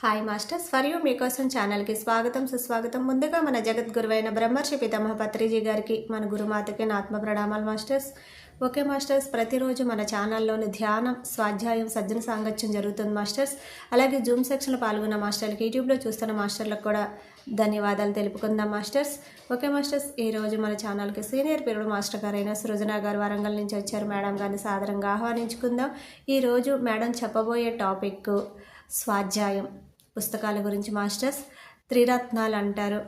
Hi masters for you మీకోసం ఛానల్కి స్వాగతం సుస్వాగతం. ముందుగా మన జగద్గురువైన బ్రహ్మర్షి పితామహ పత్రిజీ గారికి మన గురుమాతకి నా ఆత్మ ప్రణామాలు మాస్టర్స్. ఓకే మాస్టర్స్ ప్రతిరోజు మన ఛానల్లోని ధ్యానం స్వాధ్యాయం సజ్జన సాంగత్యం జరుగుతుంది మాస్టర్స్. అలాగే జూమ్ సెక్షన్లో పాల్గొన్న మాస్టర్లకి యూట్యూబ్లో చూస్తున్న మాస్టర్లకు కూడా ధన్యవాదాలు తెలుపుకుందాం మాస్టర్స్. ఓకే మాస్టర్స్ ఈరోజు మన ఛానల్కి సీనియర్ పీరియడ్ మాస్టర్ గారైన సృజన గారు వరంగల్ నుంచి వచ్చారు. మేడం గారిని సాదరంగా ఆహ్వానించుకుందాం. ఈరోజు మేడం చెప్పబోయే టాపిక్ స్వాధ్యాయం. పుస్తకాల గురించి మాస్టర్స్ త్రిరత్నాలు అంటారు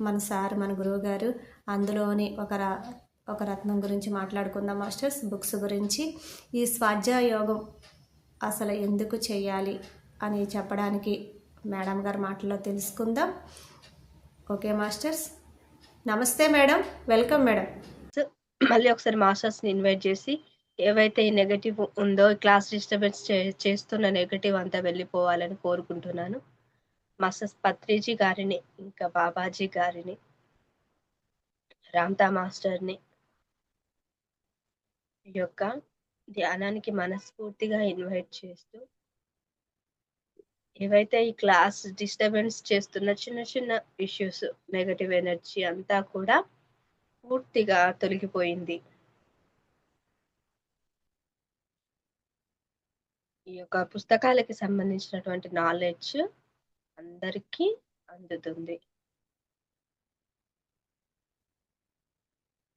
మన సార్ మన గురువు గారు. అందులోని ఒక ఒక రత్నం గురించి మాట్లాడుకుందాం మాస్టర్స్. బుక్స్ గురించి ఈ స్వాధ్యాయ యోగం అసలు ఎందుకు చేయాలి అని చెప్పడానికి మేడం గారి మాటల్లో తెలుసుకుందాం. Okay masters. నమస్తే మేడం. Welcome madam. మళ్ళీ ఒకసారి మాస్టర్స్ని ఇన్వైట్ చేసి ఏవైతే ఈ నెగటివ్ ఉందో క్లాస్ డిస్టర్బెన్స్ చేస్తున్న నెగటివ్ అంతా వెళ్ళిపోవాలని కోరుకుంటున్నాను. మసస్ పత్రిజీ గారిని ఇంకా బాబాజీ గారిని రామ్తా మాస్టర్ని ఈ యొక్క ధ్యానానికి మనస్ఫూర్తిగా ఇన్వైట్ చేస్తూ ఏవైతే ఈ క్లాస్ డిస్టర్బెన్స్ చేస్తున్న చిన్న చిన్న ఇష్యూస్ నెగటివ్ ఎనర్జీ అంతా కూడా పూర్తిగా తొలగిపోయింది. ఈ యొక్క పుస్తకాలకి సంబంధించినటువంటి నాలెడ్జ్ అందరికీ అందుతుంది.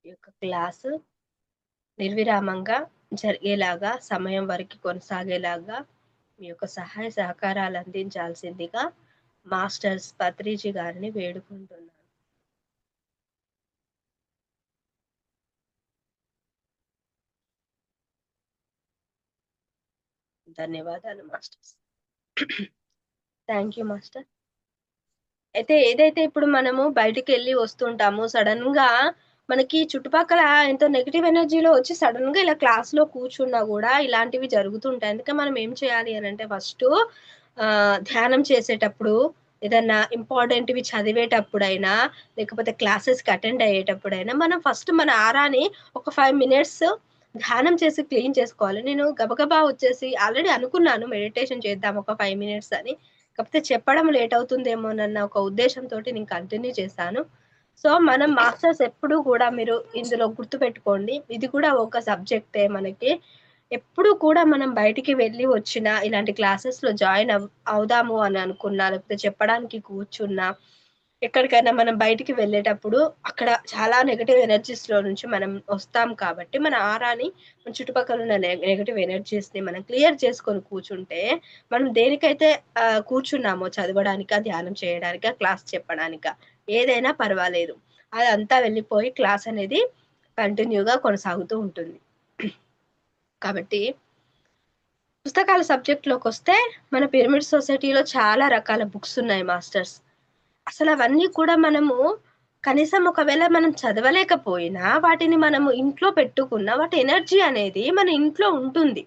ఈ యొక్క క్లాసు నిర్విరామంగా జరిగేలాగా సమయం వరకు కొనసాగేలాగా మీ యొక్క సహాయ సహకారాలు అందించాల్సిందిగా మాస్టర్స్ పత్రిజీ గారిని వేడుకుంటున్నాను. ధన్యవాదాలు మాస్టర్స్. థ్యాంక్ యూ మాస్టర్ అయితే ఏదైతే ఇప్పుడు మనము బయటికి వెళ్ళి వస్తుంటామో సడన్గా మనకి చుట్టుపక్కల ఎంతో నెగిటివ్ ఎనర్జీలో వచ్చి సడన్గా ఇలా క్లాస్లో కూర్చున్నా కూడా ఇలాంటివి జరుగుతుంటాయి. అందుకే మనం ఏం చేయాలి అని అంటే ఫస్ట్ ధ్యానం చేసేటప్పుడు ఏదన్నా ఇంపార్టెంట్వి చదివేటప్పుడైనా లేకపోతే క్లాసెస్కి అటెండ్ అయ్యేటప్పుడైనా మనం ఫస్ట్ మన ఆరాని ఒక ఫైవ్ మినిట్స్ ధ్యానం చేసి క్లీన్ చేసుకోవాలి. నేను గబగబా వచ్చేసి ఆల్రెడీ అనుకున్నాను మెడిటేషన్ చేద్దాం ఒక ఫైవ్ మినిట్స్ అని. కాకపోతే చెప్పడం లేట్ అవుతుందేమోనన్న ఒక ఉద్దేశంతో నేను కంటిన్యూ చేశాను. సో మనం మాస్టర్స్ ఎప్పుడు కూడా మీరు ఇందులో గుర్తు పెట్టుకోండి ఇది కూడా ఒక సబ్జెక్టే మనకి. ఎప్పుడు కూడా మనం బయటికి వెళ్ళి వచ్చిన ఇలాంటి క్లాసెస్లో జాయిన్ అవ్ అవుదాము అని అనుకున్నా లేకపోతే చెప్పడానికి కూర్చున్నా ఎక్కడికైనా మనం బయటికి వెళ్ళేటప్పుడు అక్కడ చాలా నెగటివ్ ఎనర్జీస్లో నుంచి మనం వస్తాం కాబట్టి మన ఆరాని మన చుట్టుపక్కల ఉన్న నెగటివ్ ఎనర్జీస్ని మనం క్లియర్ చేసుకొని కూర్చుంటే మనం దేనికైతే కూర్చున్నామో చదవడానిక ధ్యానం చేయడానిక క్లాస్ చెప్పడానిక ఏదైనా పర్వాలేదు. అదంతా వెళ్ళిపోయి క్లాస్ అనేది కంటిన్యూగా కొనసాగుతూ ఉంటుంది. కాబట్టి పుస్తకాల సబ్జెక్ట్లోకి వస్తే మన పిరమిడ్ సొసైటీలో చాలా రకాల బుక్స్ ఉన్నాయి మాస్టర్స్ అసలు అవన్నీ కూడా మనము కనీసం ఒకవేళ మనం చదవలేకపోయినా వాటిని మనము ఇంట్లో పెట్టుకున్న వాటి ఎనర్జీ అనేది మన ఇంట్లో ఉంటుంది.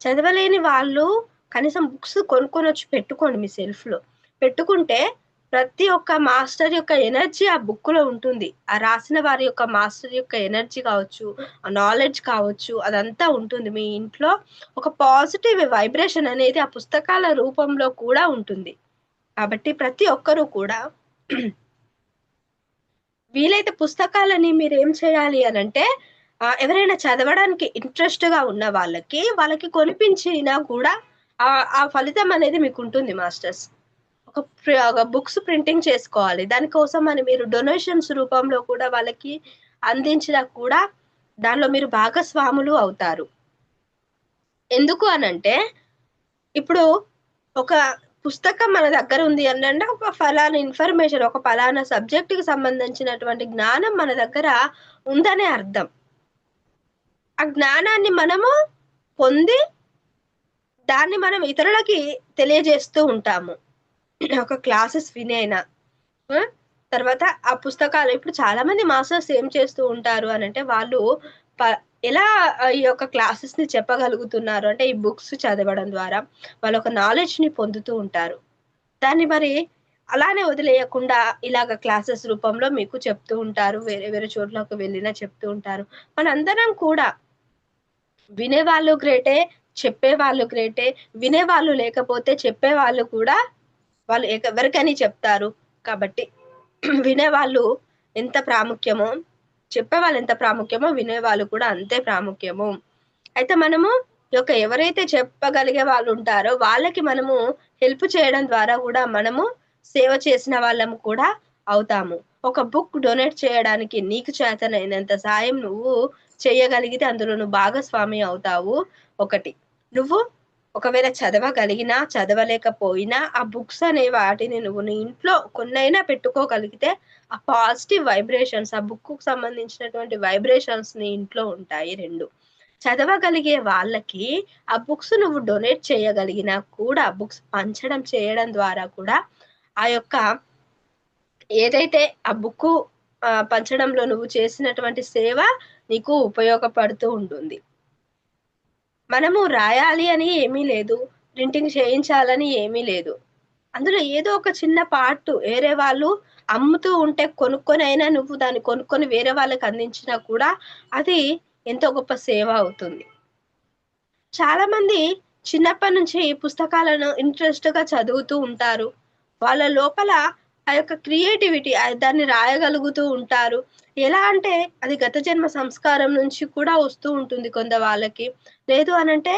చదవలేని వాళ్ళు కనీసం బుక్స్ కొనుక్కొని వచ్చి పెట్టుకోండి మీ సెల్ఫ్లో. పెట్టుకుంటే ప్రతి ఒక్క మాస్టర్ యొక్క ఎనర్జీ ఆ బుక్లో ఉంటుంది. ఆ రాసిన వారి యొక్క మాస్టర్ యొక్క ఎనర్జీ కావచ్చు ఆ నాలెడ్జ్ కావచ్చు అదంతా ఉంటుంది. మీ ఇంట్లో ఒక పాజిటివ్ వైబ్రేషన్ అనేది ఆ పుస్తకాల రూపంలో కూడా ఉంటుంది. కాబట్టి ప్రతి ఒక్కరూ కూడా వీలైతే పుస్తకాలని మీరు ఏం చేయాలి అని అంటే ఎవరైనా చదవడానికి ఇంట్రెస్ట్గా ఉన్న వాళ్ళకి వాళ్ళకి కొనిపించినా కూడా ఆ ఫలితం అనేది మీకు ఉంటుంది మాస్టర్స్ ఒక బుక్స్ ప్రింటింగ్ చేసుకోవాలి. దానికోసం అని మీరు డొనేషన్స్ రూపంలో కూడా వాళ్ళకి అందించినా కూడా దానిలో మీరు భాగస్వాములు అవుతారు. ఎందుకు అనంటే ఇప్పుడు ఒక పుస్తకం మన దగ్గర ఉంది అంటే ఒక ఫలానా ఇన్ఫర్మేషన్ ఒక ఫలానా సబ్జెక్ట్కి సంబంధించినటువంటి జ్ఞానం మన దగ్గర ఉందనే అర్థం. ఆ జ్ఞానాన్ని మనము పొంది దాన్ని మనం ఇతరులకి తెలియజేస్తూ ఉంటాము. ఒక క్లాసెస్ వినైనా తర్వాత ఆ పుస్తకాలు ఇప్పుడు చాలా మంది మాస్టర్స్ ఏం చేస్తూ ఉంటారు అని అంటే వాళ్ళు ఎలా ఈ యొక్క క్లాసెస్ని చెప్పగలుగుతున్నారు? అంటే ఈ బుక్స్ చదవడం ద్వారా వాళ్ళ ఒక నాలెడ్జ్ని పొందుతూ ఉంటారు. దాన్ని మరి అలానే వదిలేయకుండా ఇలాగ క్లాసెస్ రూపంలో మీకు చెప్తూ ఉంటారు వేరే వేరే చోట్లకు వెళ్ళినా చెప్తూ ఉంటారు. మనందరం కూడా వినేవాళ్ళు గ్రేటే చెప్పేవాళ్ళు గ్రేటే వినేవాళ్ళు లేకపోతే చెప్పేవాళ్ళు కూడా వాళ్ళు ఎవరికని చెప్తారు. కాబట్టి వినేవాళ్ళు ఎంత ప్రాముఖ్యమో చెప్పేవాళ్ళు ఎంత ప్రాముఖ్యమో వినేవాళ్ళు కూడా అంతే ప్రాముఖ్యము. అయితే మనము ఈ యొక్క ఎవరైతే చెప్పగలిగే వాళ్ళు ఉంటారో వాళ్ళకి మనము హెల్ప్ చేయడం ద్వారా కూడా మనము సేవ చేసిన వాళ్ళము కూడా అవుతాము. ఒక బుక్ డొనేట్ చేయడానికి నీకు చేతనైనంత సాయం నువ్వు చేయగలిగితే అందులో నువ్వు భాగస్వామి అవుతావు. ఒకటి నువ్వు ఒకవేళ చదవగలిగినా చదవలేకపోయినా ఆ బుక్స్ అనే వాటిని నువ్వు నీ ఇంట్లో కొన్నైనా పెట్టుకోగలిగితే ఆ పాజిటివ్ వైబ్రేషన్స్ ఆ బుక్కు సంబంధించినటువంటి వైబ్రేషన్స్ నీ ఇంట్లో ఉంటాయి రెండు. చదవగలిగే వాళ్ళకి ఆ బుక్స్ నువ్వు డొనేట్ చేయగలిగినా కూడా బుక్స్ పంచడం చేయడం ద్వారా కూడా ఆ యొక్క ఏదైతే ఆ బుక్ పంచడంలో నువ్వు చేసినటువంటి సేవ నీకు ఉపయోగపడుతూ ఉంటుంది. మనము రాయాలి అని ఏమీ లేదు ప్రింటింగ్ చేయించాలని ఏమీ లేదు. అందులో ఏదో ఒక చిన్న పార్ట్ వేరే వాళ్ళు అమ్ముతూ ఉంటే కొనుక్కొని అయినా నువ్వు దాన్ని కొనుక్కొని వేరే వాళ్ళకి అందించినా కూడా అది ఎంతో గొప్ప సేవ అవుతుంది. చాలా మంది చిన్నప్పటి నుంచి పుస్తకాలను ఇంట్రెస్ట్గా చదువుతూ ఉంటారు. వాళ్ళ లోపల ఆ యొక్క క్రియేటివిటీ దాన్ని రాయగలుగుతూ ఉంటారు. ఎలా అంటే అది గత జన్మ సంస్కారం నుంచి కూడా వస్తూ ఉంటుంది కొంత వాళ్ళకి లేదు అనంటే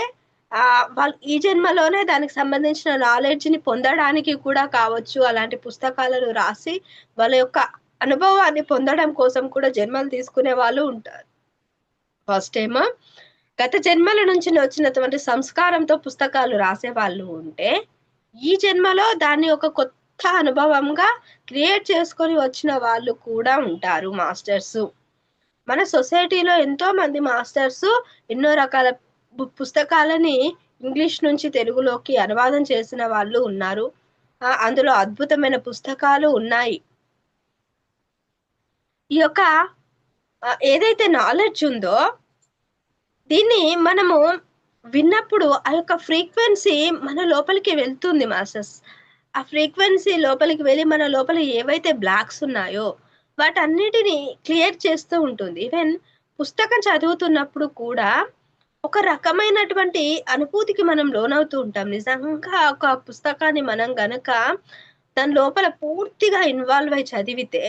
ఆ వాళ్ళు ఈ జన్మలోనే దానికి సంబంధించిన నాలెడ్జ్ని పొందడానికి కూడా కావచ్చు. అలాంటి పుస్తకాలను రాసి వాళ్ళ యొక్క అనుభవాన్ని పొందడం కోసం కూడా జన్మలు తీసుకునే వాళ్ళు ఉంటారు. ఫస్ట్ ఏమో గత జన్మల నుంచి వచ్చినటువంటి సంస్కారంతో పుస్తకాలు రాసే వాళ్ళు ఉంటే ఈ జన్మలో దాన్ని ఒక కొత్త అనుభవంగా క్రియేట్ చేసుకొని వచ్చిన వాళ్ళు కూడా ఉంటారు మాస్టర్స్. మన సొసైటీలో ఎంతో మంది మాస్టర్స్ ఎన్నో రకాల పుస్తకాలని ఇంగ్లీష్ నుంచి తెలుగులోకి అనువాదం చేసిన వాళ్ళు ఉన్నారు. అందులో అద్భుతమైన పుస్తకాలు ఉన్నాయి. ఈ యొక్క ఏదైతే నాలెడ్జ్ ఉందో దీన్ని మనము విన్నప్పుడు ఆ యొక్క ఫ్రీక్వెన్సీ మన లోపలికి వెళ్తుంది మాస్టర్స్. ఆ ఫ్రీక్వెన్సీ లోపలికి వెళ్ళి మన లోపల ఏవైతే బ్లాక్స్ ఉన్నాయో వాటన్నిటిని క్లియర్ చేస్తూ ఉంటుంది. ఈవెన్ పుస్తకం చదువుతున్నప్పుడు కూడా ఒక రకమైనటువంటి అనుభూతికి మనం లోనవుతూ ఉంటాం. నిజంగా ఒక పుస్తకాన్ని మనం గనక దాని లోపల పూర్తిగా ఇన్వాల్వ్ అయి చదివితే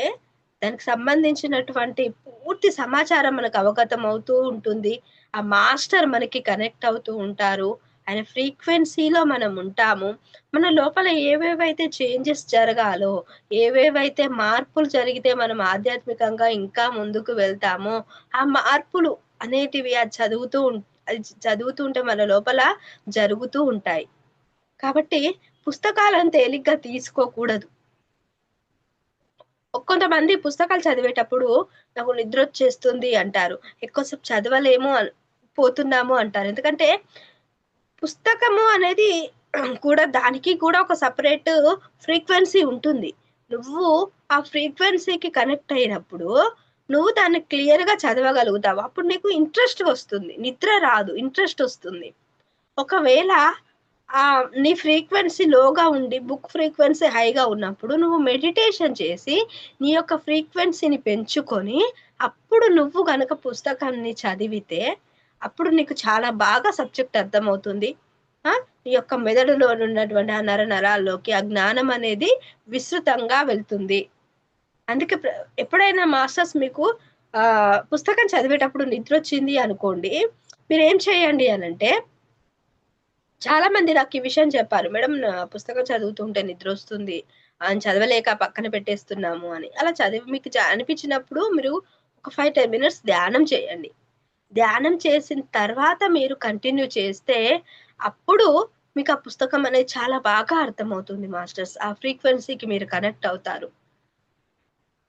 దానికి సంబంధించినటువంటి పూర్తి సమాచారం మనకు అవగతం అవుతూ ఉంటుంది. ఆ మాస్టర్ మనకి కనెక్ట్ అవుతూ ఉంటారు. ఆయన ఫ్రీక్వెన్సీలో మనం ఉంటాము మన లోపల ఏవేవైతే చేంజెస్ జరగాలో ఏవేవైతే మార్పులు జరిగితే మనం ఆధ్యాత్మికంగా ఇంకా ముందుకు వెళ్తామో ఆ మార్పులు అనేటివి అది చదువుతూ అది చదువుతూ ఉంటే మన లోపల జరుగుతూ ఉంటాయి. కాబట్టి పుస్తకాలను తేలిగ్గా తీసుకోకూడదు. కొంతమంది పుస్తకాలు చదివేటప్పుడు నాకు నిద్ర వచ్చేస్తుంది అంటారు. ఎక్కువసేపు చదవలేము పోతున్నాము అంటారు. ఎందుకంటే పుస్తకము అనేది కూడా దానికి కూడా ఒక సపరేట్ ఫ్రీక్వెన్సీ ఉంటుంది. నువ్వు ఆ ఫ్రీక్వెన్సీకి కనెక్ట్ అయినప్పుడు నువ్వు దాన్ని క్లియర్గా చదవగలుగుతావు. అప్పుడు నీకు ఇంట్రెస్ట్ వస్తుంది. నిద్ర రాదు. ఇంట్రెస్ట్ వస్తుంది. ఒకవేళ ఆ నీ ఫ్రీక్వెన్సీ లోగా ఉండి బుక్ ఫ్రీక్వెన్సీ హైగా ఉన్నప్పుడు నువ్వు మెడిటేషన్ చేసి నీ యొక్క ఫ్రీక్వెన్సీని పెంచుకొని అప్పుడు నువ్వు గనక పుస్తకాన్ని చదివితే అప్పుడు నీకు చాలా బాగా సబ్జెక్ట్ అర్థమవుతుంది. నీ యొక్క మెదడులో ఉన్నటువంటి ఆ నర నరాల్లోకి ఆ జ్ఞానం అనేది విస్తృతంగా వెళ్తుంది. అందుకే ఎప్పుడైనా మాస్టర్స్ మీకు ఆ పుస్తకం చదివేటప్పుడు నిద్ర వచ్చింది అనుకోండి మీరు ఏం చేయండి అని అంటే చాలా మంది నాకు ఈ విషయం చెప్పారు మేడం పుస్తకం చదువుతుంటే నిద్ర వస్తుంది అని చదవలేక పక్కన పెట్టేస్తున్నాము అని. అలా చదివి మీకు అనిపించినప్పుడు మీరు ఒక ఫైవ్ టెన్ మినిట్స్ ధ్యానం చేయండి. ధ్యానం చేసిన తర్వాత మీరు కంటిన్యూ చేస్తే అప్పుడు మీకు ఆ పుస్తకం అనేది చాలా బాగా అర్థమవుతుంది మాస్టర్స్. ఆ ఫ్రీక్వెన్సీకి మీరు కనెక్ట్ అవుతారు.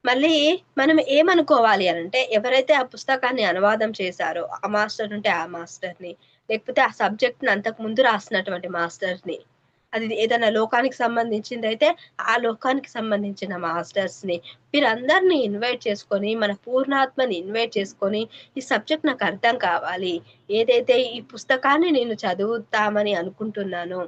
మళ్ళీ మనం ఏమనుకోవాలి అని అంటే ఎవరైతే ఆ పుస్తకాన్ని అనువాదం చేశారో ఆ మాస్టర్ ఉంటే ఆ మాస్టర్ని లేకపోతే ఆ సబ్జెక్ట్ని అంతకు ముందు రాసినటువంటి మాస్టర్ని అది ఏదైనా లోకానికి సంబంధించింది అయితే ఆ లోకానికి సంబంధించిన మాస్టర్స్ని వీరందరినీ ఇన్వైట్ చేసుకొని మన పూర్ణాత్మని ఇన్వైట్ చేసుకొని ఈ సబ్జెక్ట్ నాకు అర్థం కావాలి. ఏదైతే ఈ పుస్తకాన్ని నేను చదువుతామని అనుకుంటున్నాను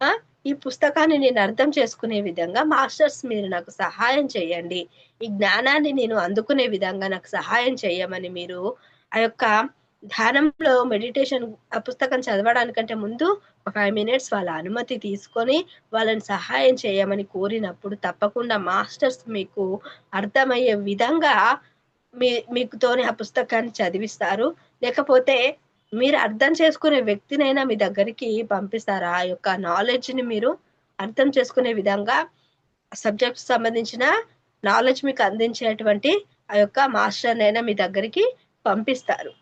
ఆ ఈ పుస్తకాన్ని నేను అర్థం చేసుకునే విధంగా మాస్టర్స్ మీరు నాకు సహాయం చేయండి. ఈ జ్ఞానాన్ని నేను అందుకునే విధంగా నాకు సహాయం చేయమని మీరు ఆ యొక్క ధ్యానంలో మెడిటేషన్ ఆ పుస్తకం చదవడానికంటే ముందు ఒక ఫైవ్ మినిట్స్ వాళ్ళ అనుమతి తీసుకొని వాళ్ళని సహాయం చేయమని కోరినప్పుడు తప్పకుండా మాస్టర్స్ మీకు అర్థమయ్యే విధంగా మీ మీకుతోనే ఆ పుస్తకాన్ని చదివిస్తారు. లేకపోతే మీరు అర్థం చేసుకునే వ్యక్తినైనా మీ దగ్గరికి పంపిస్తారు? ఆ యొక్క నాలెడ్జ్ని మీరు అర్థం చేసుకునే విధంగా సబ్జెక్ట్ సంబంధించిన నాలెడ్జ్ మీకు అందించేటువంటి ఆ యొక్క మాస్టర్నైనా మీ దగ్గరికి పంపిస్తారు.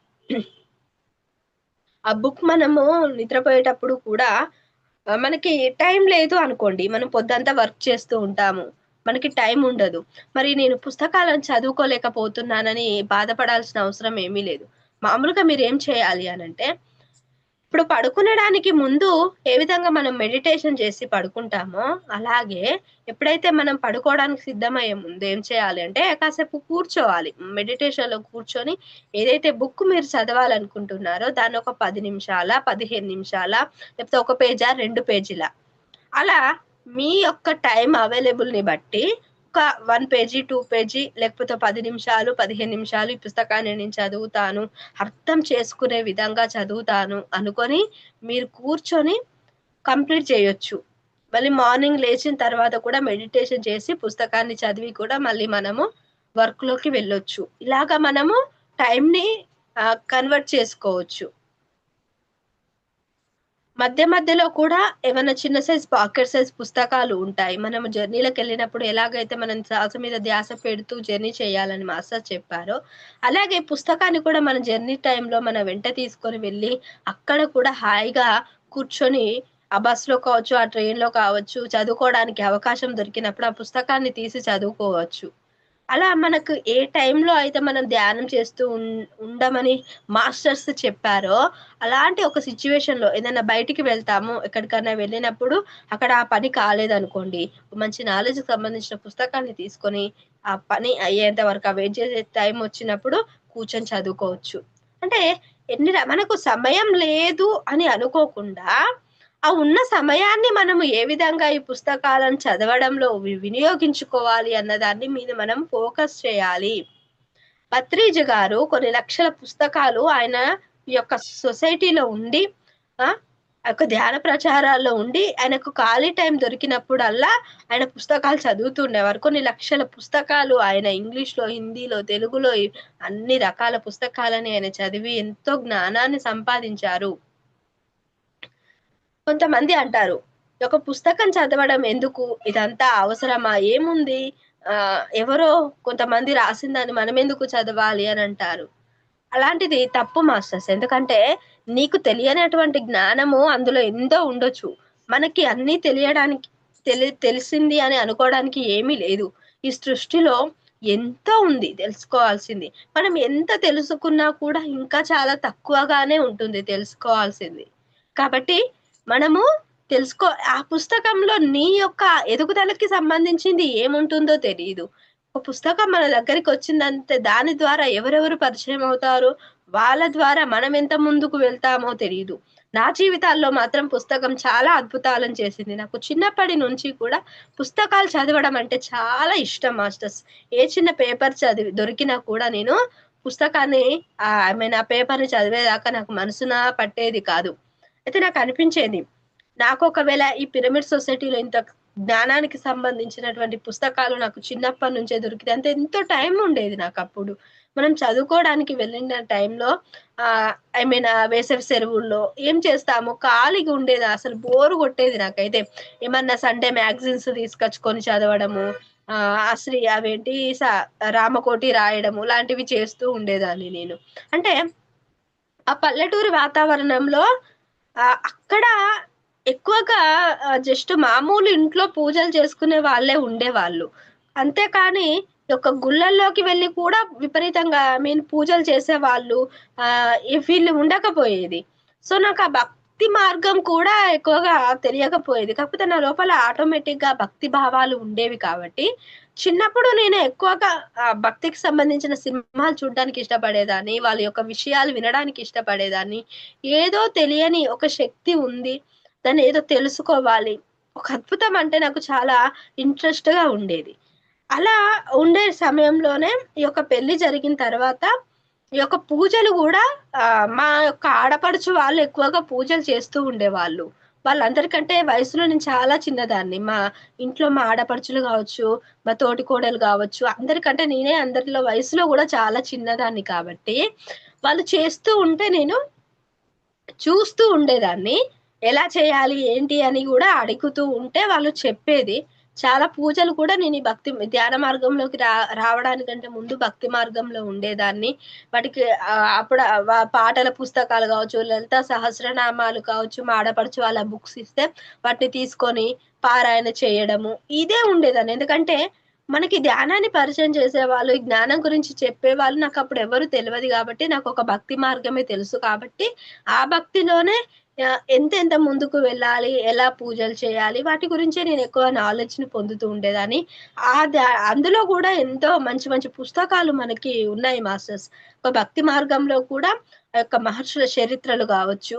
ఆ బుక్ మనము నిద్రపోయేటప్పుడు కూడా మనకి టైం లేదు అనుకోండి. మనం పొద్దంతా వర్క్ చేస్తూ ఉంటాము. మనకి టైం ఉండదు. మరి నేను పుస్తకాలను చదువుకోలేకపోతున్నానని బాధపడాల్సిన అవసరం ఏమీ లేదు. మామూలుగా మీరు ఏం చేయాలి అని అంటే ఇప్పుడు పడుకునడానికి ముందు ఏ విధంగా మనం మెడిటేషన్ చేసి పడుకుంటామో అలాగే ఎప్పుడైతే మనం పడుకోవడానికి సిద్ధమయ్యే ముందు ఏం చేయాలి అంటే కాసేపు కూర్చోవాలి. మెడిటేషన్లో కూర్చొని ఏదైతే బుక్ మీరు చదవాలనుకుంటున్నారో దాన్ని ఒక పది నిమిషాల పదిహేను నిమిషాల లేకపోతే ఒక పేజా రెండు పేజీల. అలా మీ యొక్క టైం అవైలబుల్ని బట్టి ఒక వన్ పేజీ టూ పేజీ లేకపోతే పది నిమిషాలు పదిహేను నిమిషాలు ఈ పుస్తకాన్ని నేను చదువుతాను అర్థం చేసుకునే విధంగా చదువుతాను అనుకొని మీరు కూర్చొని కంప్లీట్ చేయొచ్చు. మళ్ళీ మార్నింగ్ లేచిన తర్వాత కూడా మెడిటేషన్ చేసి పుస్తకాన్ని చదివి కూడా మళ్ళీ మనము వర్క్లోకి వెళ్ళొచ్చు. ఇలాగా మనము టైంని కన్వర్ట్ చేసుకోవచ్చు. మధ్య మధ్యలో కూడా ఏమైనా చిన్న సైజ్ పాకెట్ సైజ్ పుస్తకాలు ఉంటాయి. మనం జర్నీలకు వెళ్ళినప్పుడు ఎలాగైతే మనం శ్వాస మీద ధ్యాస పెడుతూ జర్నీ చేయాలని మాస్టర్ చెప్పారో అలాగే పుస్తకాన్ని కూడా మన జర్నీ టైంలో మన వెంట తీసుకొని వెళ్ళి అక్కడ కూడా హాయిగా కూర్చొని ఆ బస్సులో కావచ్చు ఆ ట్రైన్లో కావచ్చు చదువుకోవడానికి అవకాశం దొరికినప్పుడు ఆ పుస్తకాన్ని తీసి చదువుకోవచ్చు. అలా మనకు ఏ టైంలో అయితే మనం ధ్యానం చేస్తూ ఉండమని మాస్టర్స్ చెప్పారో అలాంటి ఒక సిచ్యువేషన్లో ఏదైనా బయటికి వెళ్తాము ఎక్కడికైనా వెళ్ళినప్పుడు అక్కడ ఆ పని కాలేదనుకోండి మంచి నాలెడ్జ్ సంబంధించిన పుస్తకాన్ని తీసుకొని ఆ పని అయ్యేంత వరకు ఆ వెయిట్ చేసే టైం వచ్చినప్పుడు కూర్చొని చదువుకోవచ్చు. అంటే ఎన్ని మనకు సమయం లేదు అని అనుకోకుండా ఆ ఉన్న సమయాన్ని మనము ఏ విధంగా ఈ పుస్తకాలను చదవడంలో వినియోగించుకోవాలి అన్న దాన్ని మీద మనం ఫోకస్ చేయాలి. పత్రిజ్ గారు కొన్ని లక్షల పుస్తకాలు ఆయన ఈ యొక్క సొసైటీలో ఉండి ఆ యొక్క ధ్యాన ప్రచారాల్లో ఉండి ఆయనకు ఖాళీ టైం దొరికినప్పుడల్లా ఆయన పుస్తకాలు చదువుతుండేవారు. కొన్ని లక్షల పుస్తకాలు ఆయన ఇంగ్లీష్లో హిందీలో తెలుగులో అన్ని రకాల పుస్తకాలని ఆయన చదివి ఎంతో జ్ఞానాన్ని సంపాదించారు. కొంతమంది అంటారు ఒక పుస్తకం చదవడం ఎందుకు? ఇదంతా అవసరమా? ఏముంది? ఆ ఎవరో కొంతమంది రాసిందని మనం ఎందుకు చదవాలి? అని అంటారు. అలాంటిది తప్పు మాస్టర్స్. ఎందుకంటే నీకు తెలియనటువంటి జ్ఞానము అందులో ఎంతో ఉండొచ్చు. మనకి అన్ని తెలియడానికి తెలి తెలిసింది అని అనుకోవడానికి ఏమీ లేదు. ఈ సృష్టిలో ఎంతో ఉంది తెలుసుకోవాల్సింది. మనం ఎంత తెలుసుకున్నా కూడా ఇంకా చాలా తక్కువగానే ఉంటుంది తెలుసుకోవాల్సింది. కాబట్టి మనము తెలుసుకో ఆ పుస్తకంలో నీ యొక్క ఎదుగుదలకి సంబంధించింది ఏముంటుందో తెలియదు ఒక పుస్తకం మన దగ్గరికి వచ్చిందంటే దాని ద్వారా ఎవరెవరు పరిచయం అవుతారు? వాళ్ళ ద్వారా మనం ఎంత ముందుకు వెళ్తామో తెలియదు నా జీవితాల్లో మాత్రం పుస్తకం చాలా అద్భుతాలను చేసింది. నాకు చిన్నప్పటి నుంచి కూడా పుస్తకాలు చదవడం అంటే చాలా ఇష్టం మాస్టర్స్. ఏ చిన్న పేపర్ చదివి దొరికినా కూడా నేను పుస్తకాన్ని ఐ మీన్ ఆ పేపర్ని చదివేదాకా నాకు మనసున పట్టేది కాదు. అయితే నాకు అనిపించేది నాకు ఒకవేళ ఈ పిరమిడ్ సొసైటీలో ఇంత జ్ఞానానికి సంబంధించినటువంటి పుస్తకాలు నాకు చిన్నప్పటి నుంచే దొరికితే అంతే ఎంతో టైం ఉండేది నాకు అప్పుడు. మనం చదువుకోవడానికి వెళ్ళిన టైంలో ఆ ఐ మీన్ వేసవి సెరువుల్లో ఏం చేస్తాము ఖాళీగా ఉండేది అసలు బోరు కొట్టేది నాకైతే. ఏమన్నా సండే మ్యాగజైన్స్ తీసుకొచ్చుకొని చదవడము ఆ అవేంటి రామకోటి రాయడము లాంటివి చేస్తూ ఉండేదాన్ని నేను. అంటే ఆ పల్లెటూరి వాతావరణంలో అక్కడ ఎక్కువగా జస్ట్ మామూలు ఇంట్లో పూజలు చేసుకునే వాళ్ళే ఉండేవాళ్ళు. అంతేకాని ఒక యొక్క గుళ్ళల్లోకి వెళ్ళి కూడా విపరీతంగా ఐ మీన్ పూజలు చేసే వాళ్ళు ఆ వీళ్ళు ఉండకపోయేది. సో నాకు ఆ భక్తి మార్గం కూడా ఎక్కువగా తెలియకపోయేది. కాకపోతే నా లోపల ఆటోమేటిక్గా భక్తి భావాలు ఉండేవి కాబట్టి చిన్నప్పుడు నేను ఎక్కువగా ఆ, భక్తికి సంబంధించిన సినిమాలు చూడడానికి ఇష్టపడేదాన్ని వాళ్ళ యొక్క విషయాలు వినడానికి ఇష్టపడేదాన్ని. ఏదో తెలియని ఒక శక్తి ఉంది దాన్ని ఏదో తెలుసుకోవాలి. ఒక అద్భుతం అంటే నాకు చాలా ఇంట్రెస్ట్గా ఉండేది. అలా ఉండే సమయంలోనే ఈ యొక్క పెళ్ళి జరిగిన తర్వాత ఈ యొక్క పూజలు కూడా మా యొక్క ఆడపడుచు వాళ్ళు ఎక్కువగా పూజలు చేస్తూ ఉండేవాళ్ళు. వాళ్ళందరికంటే వయసులో నేను చాలా చిన్నదాన్ని. మా ఇంట్లో మా ఆడపడుచులు కావచ్చు మా తోటి కోడలు కావచ్చు అందరికంటే నేనే అందరిలో వయసులో కూడా చాలా చిన్నదాన్ని కాబట్టి వాళ్ళు చేస్తూ ఉంటే నేను చూస్తూ ఉండేదాన్ని. ఎలా చేయాలి ఏంటి అని కూడా అడుగుతూ ఉంటే వాళ్ళు చెప్పేది. చాలా పూజలు కూడా నేను ఈ భక్తి ధ్యాన మార్గంలోకి రా రావడానికంటే ముందు భక్తి మార్గంలో ఉండేదాన్ని. వాటికి అప్పుడు పాటల పుస్తకాలు కావచ్చు లలిత సహస్రనామాలు కావచ్చు మాడపడుచు వాళ్ళ బుక్స్ ఇస్తే వాటిని తీసుకొని పారాయణ చేయడము ఇదే ఉండేదాన్ని. ఎందుకంటే మనకి ధ్యానాన్ని పరిచయం చేసే వాళ్ళు ఈ జ్ఞానం గురించి చెప్పేవాళ్ళు నాకు అప్పుడు ఎవరు తెలియదు కాబట్టి నాకు ఒక భక్తి మార్గమే తెలుసు కాబట్టి ఆ భక్తిలోనే ఎంతెంత ఎంత ఎంత ముందుకు వెళ్ళాలి ఎలా పూజలు చేయాలి వాటి గురించే నేను ఎక్కువ నాలెడ్జ్ని పొందుతూ ఉండేదాన్ని. ఆ అందులో కూడా ఎంతో మంచి మంచి పుస్తకాలు మనకి ఉన్నాయి మాస్టర్స్. ఒక భక్తి మార్గంలో కూడా ఆ యొక్క మహర్షుల చరిత్రలు కావచ్చు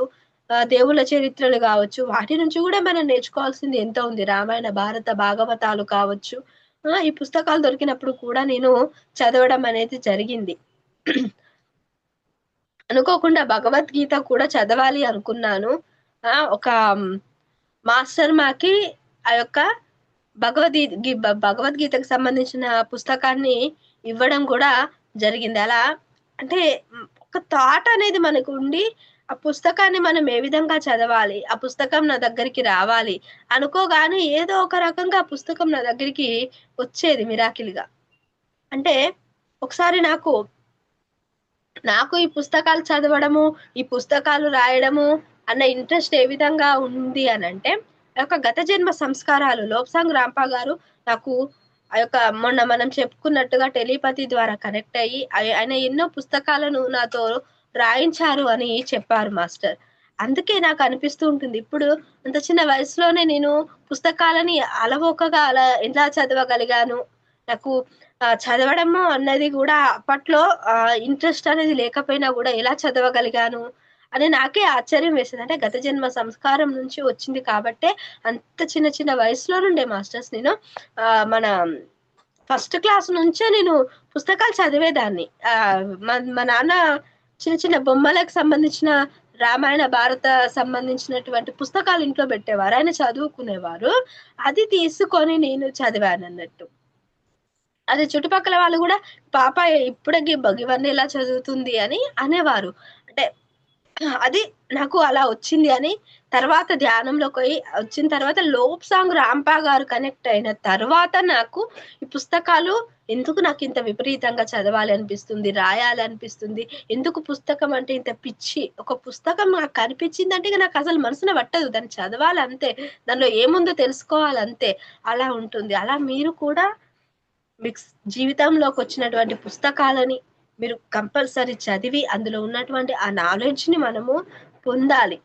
దేవుళ్ళ చరిత్రలు కావచ్చు వాటి నుంచి కూడా మనం నేర్చుకోవాల్సింది ఎంతో ఉంది. రామాయణ భారత భాగవతాలు కావచ్చు. ఈ పుస్తకాలు దొరికినప్పుడు కూడా నేను చదవడం అనేది జరిగింది. అనుకోకుండా భగవద్గీత కూడా చదవాలి అనుకున్నాను. ఒక మాస్టర్ మాకి ఆ యొక్క భగవద్గీ భగవద్గీతకు సంబంధించిన పుస్తకాన్ని ఇవ్వడం కూడా జరిగింది. అలా అంటే ఒక థాట్ అనేది మనకు ఉండి ఆ పుస్తకాన్ని మనం ఏ విధంగా చదవాలి ఆ పుస్తకం నా దగ్గరికి రావాలి అనుకోగానే ఏదో ఒక రకంగా ఆ పుస్తకం నా దగ్గరికి వచ్చేది మిరాకిల్గా అంటే ఒకసారి నాకు నాకు ఈ పుస్తకాలు చదవడము ఈ పుస్తకాలు రాయడము అన్న ఇంట్రెస్ట్ ఏ విధంగా ఉంది అని అంటే ఆ యొక్క గత జన్మ సంస్కారాలు లోప్సాంగ్ రాంపా గారు నాకు ఆ యొక్క మొన్న మనం చెప్పుకున్నట్టుగా టెలిపతి ద్వారా కనెక్ట్ అయ్యి ఆయన ఎన్నో పుస్తకాలను నాతో రాయించారు అని చెప్పారు మాస్టర్. అందుకే నాకు అనిపిస్తూ ఉంటుంది. ఇప్పుడు అంత చిన్న వయసులోనే నేను పుస్తకాలని అలవోకగా అలా ఎలా చదవగలిగాను? నాకు చదవడము అన్నది కూడా అప్పట్లో ఇంట్రెస్ట్ అనేది లేకపోయినా కూడా ఎలా చదవగలిగాను అని నాకే ఆశ్చర్యం వేసింది. అంటే గత జన్మ సంస్కారం నుంచి వచ్చింది కాబట్టే అంత చిన్న చిన్న వయసులో నుండే మాస్టర్స్ నేను ఆ, మన ఫస్ట్ క్లాస్ నుంచే నేను పుస్తకాలు చదివేదాన్ని. ఆ, మా మా నాన్న చిన్న చిన్న బొమ్మలకు సంబంధించిన రామాయణ భారత సంబంధించినటువంటి పుస్తకాలు ఇంట్లో పెట్టేవారు. ఆయన చదువుకునేవారు. అది తీసుకొని నేను చదివాను అన్నట్టు అదే చుట్టుపక్కల వాళ్ళు కూడా పాప ఇప్పుడే ఇవన్నీ ఎలా చదువుతుంది అని అనేవారు. అంటే అది నాకు అలా వచ్చింది అని తర్వాత ధ్యానంలోకి పోయి వచ్చిన తర్వాత లోప్ సాంగ్ రాంపా గారు కనెక్ట్ అయిన తర్వాత నాకు ఈ పుస్తకాలు ఎందుకు నాకు ఇంత విపరీతంగా చదవాలి అనిపిస్తుంది రాయాలి అనిపిస్తుంది ఎందుకు పుస్తకం అంటే ఇంత పిచ్చి ఒక పుస్తకం నాకు కనిపించిందంటే అంటే నాకు అసలు మనసున పట్టదు. దాన్ని చదవాలంతే దానిలో ఏముందో తెలుసుకోవాలంతే అలా ఉంటుంది. అలా మీరు కూడా మిక్స్ జీవితంలోకి వచ్చినటువంటి పుస్తకాలని మీరు కంపల్సరీ చదివి అందులో ఉన్నటువంటి ఆ నాలెడ్జ్ని మనము పొందాలి.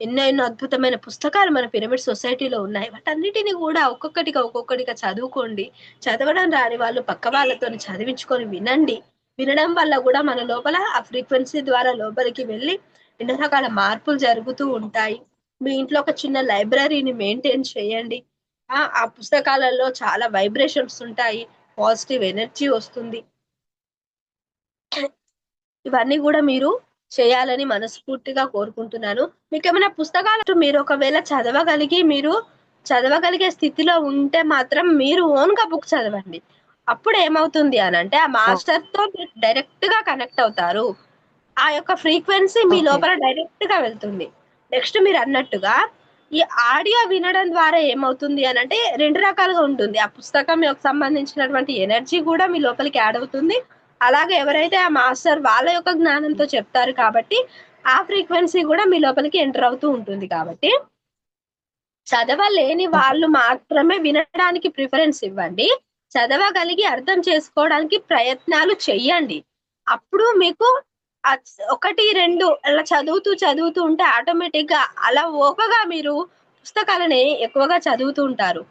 ఎన్నో ఎన్నో అద్భుతమైన పుస్తకాలు మన పిరమిడ్ సొసైటీలో ఉన్నాయి. వాటన్నిటిని కూడా ఒక్కొక్కటిగా ఒక్కొక్కటిగా చదువుకోండి. చదవడం రాని వాళ్ళు పక్క వాళ్ళతో చదివించుకొని వినండి. వినడం వల్ల కూడా మన లోపల ఆ ఫ్రీక్వెన్సీ ద్వారా లోపలికి వెళ్ళి ఎన్నో రకాల మార్పులు జరుగుతూ ఉంటాయి. మీ ఇంట్లో ఒక చిన్న లైబ్రరీని మెయింటైన్ చేయండి. ఆ పుస్తకాలలో చాలా వైబ్రేషన్స్ ఉంటాయి. పాజిటివ్ ఎనర్జీ వస్తుంది. ఇవన్నీ కూడా మీరు చేయాలని మనస్ఫూర్తిగా కోరుకుంటున్నాను. మీకు ఏమైనా పుస్తకాలు మీరు ఒకవేళ చదవగలిగి మీరు చదవగలిగే స్థితిలో ఉంటే మాత్రం మీరు ఓన్గా బుక్ చదవండి. అప్పుడు ఏమవుతుంది అని అంటే ఆ మాస్టర్తో డైరెక్ట్గా కనెక్ట్ అవుతారు. ఆ యొక్క ఫ్రీక్వెన్సీ మీ. లోపల డైరెక్ట్గా వెళ్తుంది. నెక్స్ట్ మీరు అన్నట్టుగా ఈ ఆడియో వినడం ద్వారా ఏమవుతుంది అని అంటే రెండు రకాలుగా ఉంటుంది. ఆ పుస్తకం యొక్క సంబంధించినటువంటి ఎనర్జీ కూడా మీ లోపలికి యాడ్ అవుతుంది. అలాగే ఎవరైతే ఆ మాస్టర్ వాళ్ళ యొక్క జ్ఞానంతో చెప్తారు కాబట్టి ఆ ఫ్రీక్వెన్సీ కూడా మీ లోపలికి ఎంటర్ అవుతూ ఉంటుంది కాబట్టి చదవలేని వాళ్ళు మాత్రమే వినడానికి ప్రిఫరెన్స్ ఇవ్వండి. చదవగలిగి అర్థం చేసుకోవడానికి ప్రయత్నాలు చెయ్యండి. అప్పుడు మీకు ఒకటి రెండు అలా చదువుతూ చదువుతూ ఉంటే ఆటోమేటిక్గా అలా ఓపగా మీరు పుస్తకాలని ఎక్కువగా చదువుతూ ఉంటారు.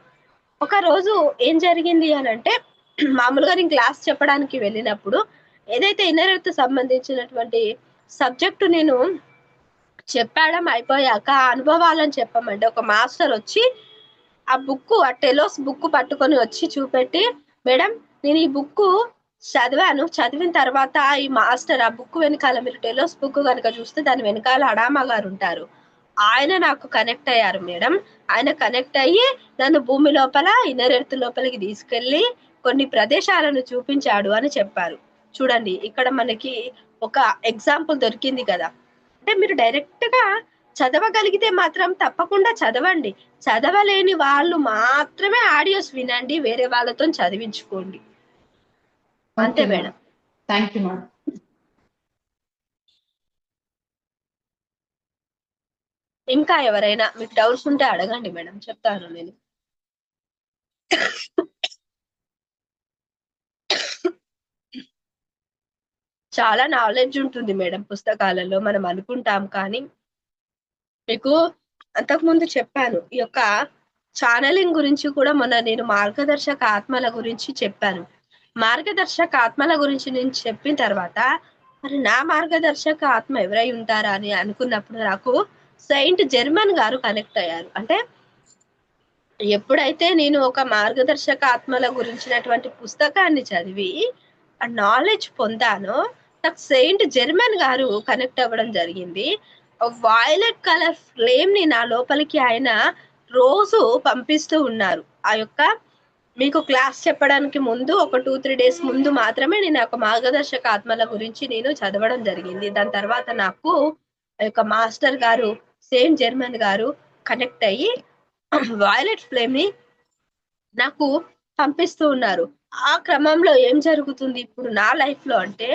ఒక రోజు ఏం జరిగింది అని అంటే మామూలుగా నేను క్లాస్ చెప్పడానికి వెళ్ళినప్పుడు ఏదైతే ఇన్నర్ ఎర్త్ సంబంధించినటువంటి సబ్జెక్టు నేను చెప్పడం అయిపోయాక ఆ అనుభవాలను చెప్పమంటే ఒక మాస్టర్ వచ్చి ఆ బుక్ ఆ టెలోస్ బుక్ పట్టుకొని వచ్చి చూపెట్టి మేడం నేను ఈ బుక్ చదివాను. చదివిన తర్వాత ఈ మాస్టర్ ఆ బుక్ వెనకాల మీరు టెలోస్ బుక్ కనుక చూస్తే దాని వెనకాల అడామా గారు ఉంటారు. ఆయన నాకు కనెక్ట్ అయ్యారు మేడం. ఆయన కనెక్ట్ అయ్యి నన్ను భూమి లోపల ఇన్నర్ ఎర్త్ లోపలికి తీసుకెళ్ళి కొన్ని ప్రదేశాలను చూపించాడు అని చెప్పారు. చూడండి ఇక్కడ మనకి ఒక ఎగ్జాంపుల్ దొరికింది కదా. అంటే మీరు డైరెక్ట్గా చదవగలిగితే మాత్రం తప్పకుండా చదవండి. చదవలేని వాళ్ళు మాత్రమే ఆడియోస్ వినండి వేరే వాళ్ళతో చదివించుకోండి. అంతే మేడం. థ్యాంక్ యూ మేడం ఇంకా ఎవరైనా మీకు డౌట్స్ ఉంటే అడగండి మేడం. చెప్తాను నేను. చాలా నాలెడ్జ్ ఉంటుంది మేడం పుస్తకాలలో. మనం అనుకుంటాం కానీ మీకు అంతకుముందు చెప్పాను. ఈ యొక్క ఛానలింగ్ గురించి కూడా మొన్న నేను మార్గదర్శక ఆత్మల గురించి చెప్పాను. మార్గదర్శక ఆత్మల గురించి నేను చెప్పిన తర్వాత మరి నా మార్గదర్శక ఆత్మ ఎవరై ఉంటారా అని అనుకున్నప్పుడు నాకు సెయింట్ జర్మన్ గారు కనెక్ట్ అయ్యారు. అంటే ఎప్పుడైతే నేను ఒక మార్గదర్శక ఆత్మల గురించినటువంటి పుస్తకాన్ని చదివి ఆ నాలెడ్జ్ పొందానో నాకు సెయింట్ జర్మన్ గారు కనెక్ట్ అవ్వడం జరిగింది. వాయిలెట్ కలర్ ఫ్లేమ్ని నా లోపలికి ఆయన రోజు పంపిస్తూ ఉన్నారు. ఆ యొక్క మీకు క్లాస్ చెప్పడానికి ముందు ఒక టూ త్రీ డేస్ ముందు మాత్రమే నేను ఒక మార్గదర్శక ఆత్మల గురించి నేను చదవడం జరిగింది. దాని తర్వాత నాకు ఆ యొక్క మాస్టర్ గారు సేమ్ జర్మన్ గారు కనెక్ట్ అయ్యి వాయిలెట్ ఫ్లేమ్ని నాకు పంపిస్తూ ఉన్నారు. ఆ క్రమంలో ఏం జరుగుతుంది? ఇప్పుడు నా లైఫ్లో అంటే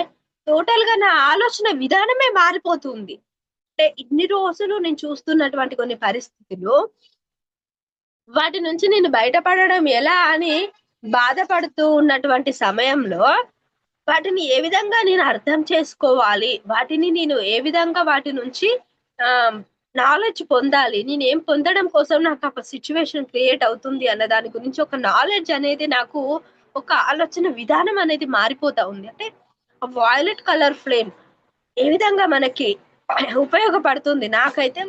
టోటల్గా నా ఆలోచన విధానమే మారిపోతుంది. అంటే ఇన్ని రోజులు నేను చూస్తున్నటువంటి కొన్ని పరిస్థితులు వాటి నుంచి నేను బయటపడడం ఎలా అని బాధపడుతూ ఉన్నటువంటి సమయంలో వాటిని ఏ విధంగా నేను అర్థం చేసుకోవాలి? వాటిని నేను ఏ విధంగా వాటి నుంచి ఆ నాలెడ్జ్ పొందాలి? నేను ఏం పొందడం కోసం నాకు ఒక సిచ్యువేషన్ క్రియేట్ అవుతుంది అన్న దాని గురించి ఒక నాలెడ్జ్ అనేది నాకు ఒక ఆలోచన విధానం అనేది మారిపోతా ఉంది. అంటే వాయిలెట్ కలర్ ఫ్లేమ్ ఏ విధంగా మనకి ఉపయోగపడుతుంది? నాకైతే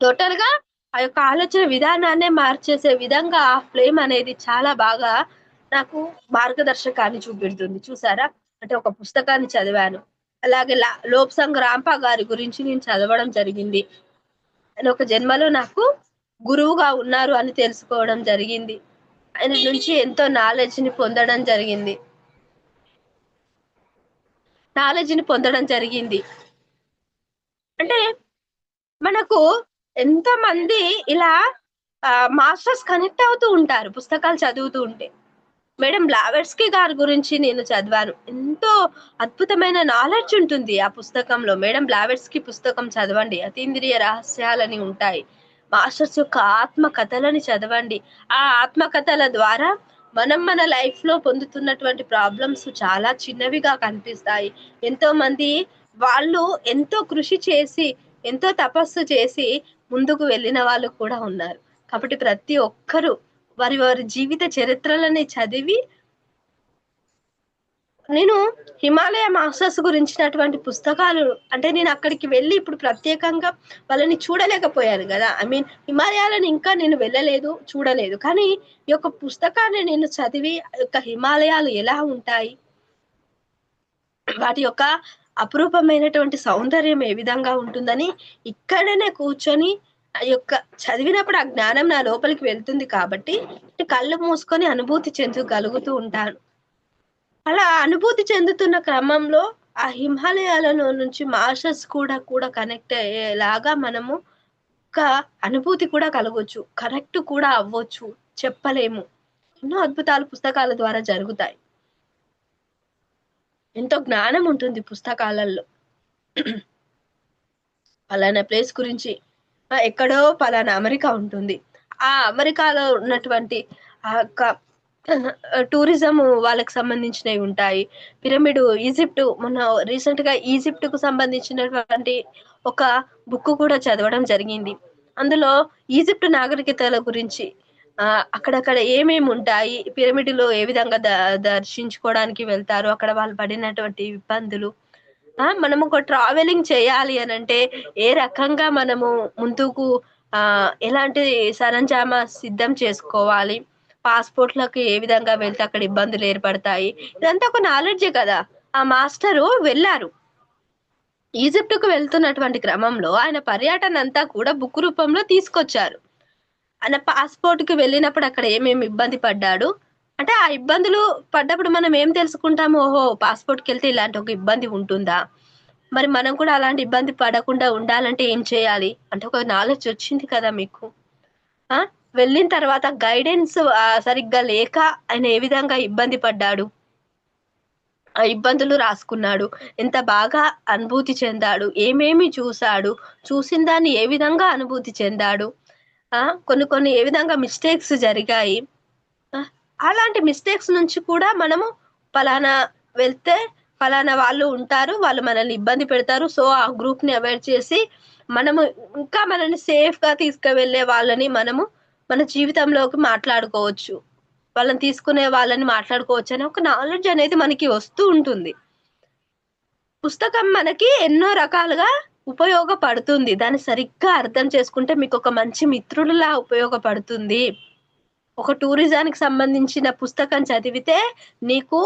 టోటల్గా ఆ యొక్క ఆలోచన విధానాన్నే మార్చేసే విధంగా ఆ ఫ్లేమ్ అనేది చాలా బాగా నాకు మార్గదర్శకాన్ని చూపెడుతుంది. చూసారా? అంటే ఒక పుస్తకాన్ని చదివాను. అలాగే లా- లోప్సంగ్ రాంపా గారి గురించి నేను చదవడం జరిగింది. ఆయన ఒక జన్మలో నాకు గురువుగా ఉన్నారు అని తెలుసుకోవడం జరిగింది. ఆయన నుంచి ఎంతో నాలెడ్జ్ని పొందడం జరిగింది. నాలెడ్జ్ని పొందడం జరిగింది. అంటే మనకు ఎంతో మంది ఇలా మాస్టర్స్ కనెక్ట్ అవుతూ ఉంటారు పుస్తకాలు చదువుతూ ఉంటే. మేడం బ్లావెట్స్కి గారి గురించి నేను చదివాను. ఎంతో అద్భుతమైన నాలెడ్జ్ ఉంటుంది ఆ పుస్తకంలో. మేడం బ్లావెట్స్కి పుస్తకం చదవండి. అతీంద్రియ రహస్యాలని ఉంటాయి. మాస్టర్స్ యొక్క ఆత్మ కథలని చదవండి. ఆ ఆత్మ కథల ద్వారా మనం మన లైఫ్లో పొందుతున్నటువంటి ప్రాబ్లమ్స్ చాలా చిన్నవిగా కనిపిస్తాయి. ఎంతో మంది వాళ్ళు ఎంతో కృషి చేసి ఎంతో తపస్సు చేసి ముందుకు వెళ్ళిన వాళ్ళు కూడా ఉన్నారు. కాబట్టి ప్రతి ఒక్కరూ వారి వారి జీవిత చరిత్రలని చదివి నేను హిమాలయ మాస్టర్స్ గురించినటువంటి పుస్తకాలు అంటే నేను అక్కడికి వెళ్ళి ఇప్పుడు ప్రత్యేకంగా వాళ్ళని చూడలేకపోయాను కదా. ఐ మీన్ హిమాలయాలను ఇంకా నేను వెళ్ళలేదు చూడలేదు. కానీ ఈ యొక్క పుస్తకాన్ని నేను చదివి యొక్క హిమాలయాలు ఎలా ఉంటాయి? వాటి యొక్క అపురూపమైనటువంటి సౌందర్యం ఏ విధంగా ఉంటుందని ఇక్కడనే కూర్చొని ఆ యొక్క చదివినప్పుడు ఆ జ్ఞానం నా లోపలికి వెళ్తుంది కాబట్టి కళ్ళు మూసుకొని అనుభూతి చెందగలుగుతూ ఉంటాను. అలా అనుభూతి చెందుతున్న క్రమంలో ఆ హిమాలయాలలో నుంచి మాస్టర్స్ కూడా కూడా కనెక్ట్ అయ్యేలాగా మనము ఒక అనుభూతి కూడా కలగొచ్చు. కనెక్ట్ కూడా అవ్వచ్చు. చెప్పలేము. ఎన్నో అద్భుతాలు పుస్తకాల ద్వారా జరుగుతాయి. ఎంతో జ్ఞానం ఉంటుంది పుస్తకాలలో. పలానా ప్లేస్ గురించి ఎక్కడో పలానా అమెరికా ఉంటుంది. ఆ అమెరికాలో ఉన్నటువంటి ఆ యొక్క టూరిజం వాళ్ళకి సంబంధించినవి ఉంటాయి. పిరమిడ్ ఈజిప్ట్ మొన్న రీసెంట్గా ఈజిప్ట్కు సంబంధించినటువంటి ఒక బుక్ కూడా చదవడం జరిగింది. అందులో ఈజిప్ట్ నాగరికతల గురించి అక్కడక్కడ ఏమేమి ఉంటాయి? పిరమిడ్లో ఏ విధంగా ద- దర్శించుకోవడానికి వెళ్తారు? అక్కడ వాళ్ళు పడినటువంటి ఇబ్బందులు? ఆ మనం ఒక ట్రావెలింగ్ చేయాలి అని అంటే ఏ రకంగా మనము ముందుకు ఆ ఎలాంటి సరంజామా సిద్ధం చేసుకోవాలి? పాస్పోర్ట్లకు ఏ విధంగా వెళ్తే అక్కడ ఇబ్బందులు ఏర్పడతాయి? ఇదంతా ఒక నాలెడ్జే కదా? ఆ మాస్టరు వెళ్ళారు. ఈజిప్ట్కు వెళ్తున్నటువంటి క్రమంలో ఆయన పర్యటన అంతా కూడా బుక్ రూపంలో తీసుకొచ్చారు. ఆయన పాస్పోర్ట్కి వెళ్ళినప్పుడు అక్కడ ఏమేమి ఇబ్బంది పడ్డాడు? అంటే ఆ ఇబ్బందులు పడ్డప్పుడు మనం ఏం తెలుసుకుంటాము? ఓహో పాస్పోర్ట్కి వెళ్తే ఇలాంటి ఒక ఇబ్బంది ఉంటుందా? మరి మనం కూడా అలాంటి ఇబ్బంది పడకుండా ఉండాలంటే ఏం చేయాలి? అంటే ఒక నాలెడ్జ్ వచ్చింది కదా మీకు. వెళ్ళిన తర్వాత గైడెన్స్ సరిగ్గా లేక ఆయన ఏ విధంగా ఇబ్బంది పడ్డాడు? ఆ ఇబ్బందులు రాసుకున్నాడు. ఎంత బాగా అనుభూతి చెందాడు? ఏమేమి చూశాడు? చూసిన దాన్ని ఏ విధంగా అనుభూతి చెందాడు? కొన్ని కొన్ని ఏ విధంగా మిస్టేక్స్ జరిగాయి. అలాంటి మిస్టేక్స్ నుంచి కూడా మనము ఫలానా వెళ్తే ఫలానా వాళ్ళు ఉంటారు వాళ్ళు మనల్ని ఇబ్బంది పెడతారు. సో ఆ గ్రూప్ని అవాయిడ్ చేసి మనము ఇంకా మనల్ని సేఫ్గా తీసుకువెళ్ళే వాళ్ళని మనము మన జీవితంలోకి మాట్లాడుకోవచ్చు. వాళ్ళని తీసుకునే వాళ్ళని మాట్లాడుకోవచ్చు అనే ఒక నాలెడ్జ్ అనేది మనకి వస్తూ ఉంటుంది. పుస్తకం మనకి ఎన్నో రకాలుగా ఉపయోగపడుతుంది. దాన్ని సరిగ్గా అర్థం చేసుకుంటే మీకు ఒక మంచి మిత్రులలా ఉపయోగపడుతుంది. ఒక టూరిజానికి సంబంధించిన పుస్తకం చదివితే నీకు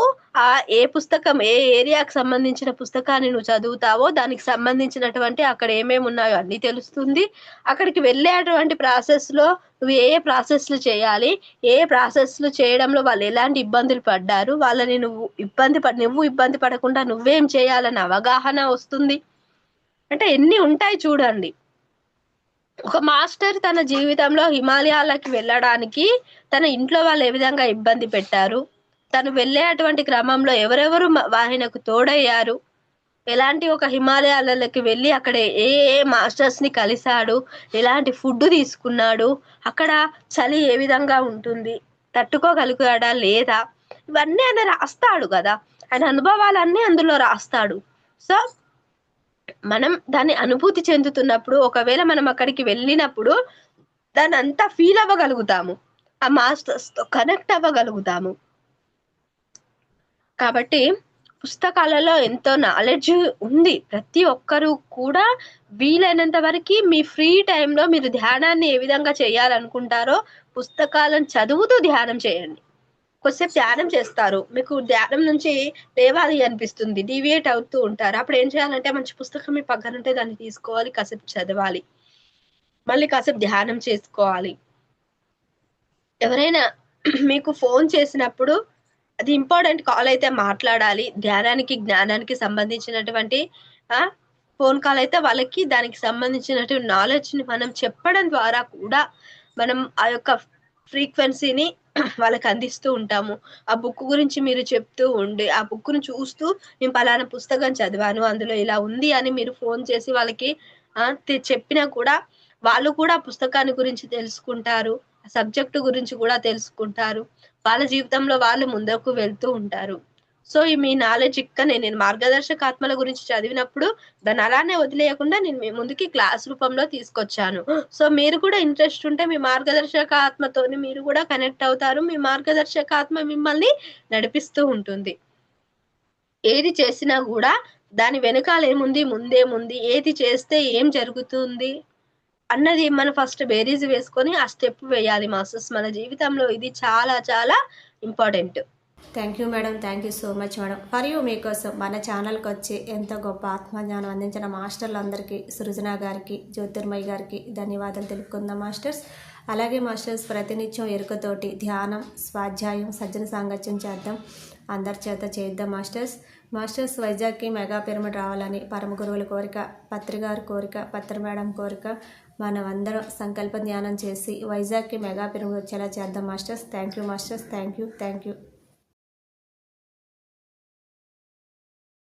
ఆ ఏ పుస్తకం ఏ ఏరియాకి సంబంధించిన పుస్తకాన్ని నువ్వు చదువుతావో దానికి సంబంధించినటువంటి అక్కడ ఏమేమి ఉన్నాయో అన్ని తెలుస్తుంది. అక్కడికి వెళ్ళేటువంటి ప్రాసెస్లో నువ్వు ఏ ఏ ప్రాసెస్లు చేయాలి ఏ ప్రాసెస్లు చేయడంలో వాళ్ళు ఎలాంటి ఇబ్బందులు పడ్డారు వాళ్ళని నువ్వు ఇబ్బంది పడ నువ్వు ఇబ్బంది పడకుండా నువ్వేం చేయాలని అవగాహన వస్తుంది. అంటే ఎన్ని ఉంటాయి చూడండి. ఒక మాస్టర్ తన జీవితంలో హిమాలయాలకి వెళ్ళడానికి తన ఇంట్లో వాళ్ళు ఏ విధంగా ఇబ్బంది పెట్టారు? తను వెళ్ళే అటువంటి క్రమంలో ఎవరెవరు వాహినకు ఆయనకు తోడయ్యారు? ఎలాంటి ఒక హిమాలయాలకి వెళ్ళి అక్కడ ఏ ఏ మాస్టర్స్ని కలిశాడు? ఎలాంటి ఫుడ్ తీసుకున్నాడు? అక్కడ చలి ఏ విధంగా ఉంటుంది? తట్టుకోగలిగాడా లేదా? ఇవన్నీ ఆయన రాస్తాడు కదా. ఆయన అనుభవాలన్నీ అందులో రాస్తాడు. సో మనం దాన్ని అనుభూతి చెందుతున్నప్పుడు ఒకవేళ మనం అక్కడికి వెళ్ళినప్పుడు దాని అంతా ఫీల్ అవ్వగలుగుతాము. ఆ మాస్టర్స్తో కనెక్ట్ అవ్వగలుగుతాము. కాబట్టి పుస్తకాలలో ఎంతో నాలెడ్జ్ ఉంది. ప్రతి ఒక్కరూ కూడా వీలైనంత వరకు మీ ఫ్రీ టైంలో మీరు ధ్యానాన్ని ఏ విధంగా చేయాలనుకుంటారో పుస్తకాలను చదువుతూ ధ్యానం చేయండి. కొద్దిసేపు ధ్యానం చేస్తారు. మీకు ధ్యానం నుంచి లేవాలి అనిపిస్తుంది. డివియేట్ అవుతూ ఉంటారు. అప్పుడు ఏం చేయాలంటే మంచి పుస్తకం మీ పక్కన ఉంటే దాన్ని తీసుకోవాలి కాసేపు చదవాలి. మళ్ళీ కాసేపు ధ్యానం చేసుకోవాలి. ఎవరైనా మీకు ఫోన్ చేసినప్పుడు అది ఇంపార్టెంట్ కాల్ అయితే మాట్లాడాలి. ధ్యానానికి జ్ఞానానికి సంబంధించినటువంటి ఫోన్ కాల్ అయితే వాళ్ళకి దానికి సంబంధించినటువంటి నాలెడ్జ్ని మనం చెప్పడం ద్వారా కూడా మనం ఆ యొక్క ఫ్రీక్వెన్సీని వాళ్ళకి అందిస్తూ ఉంటాము. ఆ బుక్ గురించి మీరు చెప్తూ ఉండి ఆ బుక్ను చూస్తూ నేను పలానా పుస్తకం చదివాను అందులో ఇలా ఉంది అని మీరు ఫోన్ చేసి వాళ్ళకి చెప్పినా కూడా వాళ్ళు కూడా పుస్తకాన్ని గురించి తెలుసుకుంటారు సబ్జెక్టు గురించి కూడా తెలుసుకుంటారు. వాళ్ళ జీవితంలో వాళ్ళు ముందుకు వెళ్తూ ఉంటారు. సో ఈ మీ నాలెడ్జ్ ఇక్కడ నేను మార్గదర్శక ఆత్మల గురించి చదివినప్పుడు దాన్ని అలానే వదిలేయకుండా నేను మీ ముందుకి క్లాస్ రూపంలో తీసుకొచ్చాను. సో మీరు కూడా ఇంట్రెస్ట్ ఉంటే మీ మార్గదర్శక ఆత్మతోని మీరు కూడా కనెక్ట్ అవుతారు. మీ మార్గదర్శక ఆత్మ మిమ్మల్ని నడిపిస్తూ ఉంటుంది. ఏది చేసినా కూడా దాని వెనకాల ఏముంది ముందేముంది ఏది చేస్తే ఏం జరుగుతుంది అన్నది మనం ఫస్ట్ బేరీజ్ వేసుకొని ఆ స్టెప్ వేయాలి మాస్టర్స్ మన జీవితంలో ఇది చాలా చాలా important thank you madam thank you so much madam మరియు మీకోసం మన ఛానల్కి వచ్చి ఎంతో గొప్ప ఆత్మజ్ఞానం అందించిన మాస్టర్లందరికీ సృజన గారికి జ్యోతిర్మయ్య గారికి ధన్యవాదాలు తెలుపుకుందాం మాస్టర్స్. అలాగే మాస్టర్స్ ప్రతినిత్యం ఎరుకతోటి ధ్యానం స్వాధ్యాయం సజ్జన సాంగత్యం చేద్దాం. అందరి చేత చేద్దాం మాస్టర్స్. మాస్టర్స్ వైజాగ్కి మెగా పిరమిడ్ రావాలని పరమ గురువుల కోరిక పత్రి గారి కోరిక పత్ర మేడం కోరిక. మనం అందరం సంకల్ప ధ్యానం చేసి వైజాగ్కి మెగా పిరమిడ్ వచ్చేలా చేద్దాం masters. Thank you masters. Thank you thank you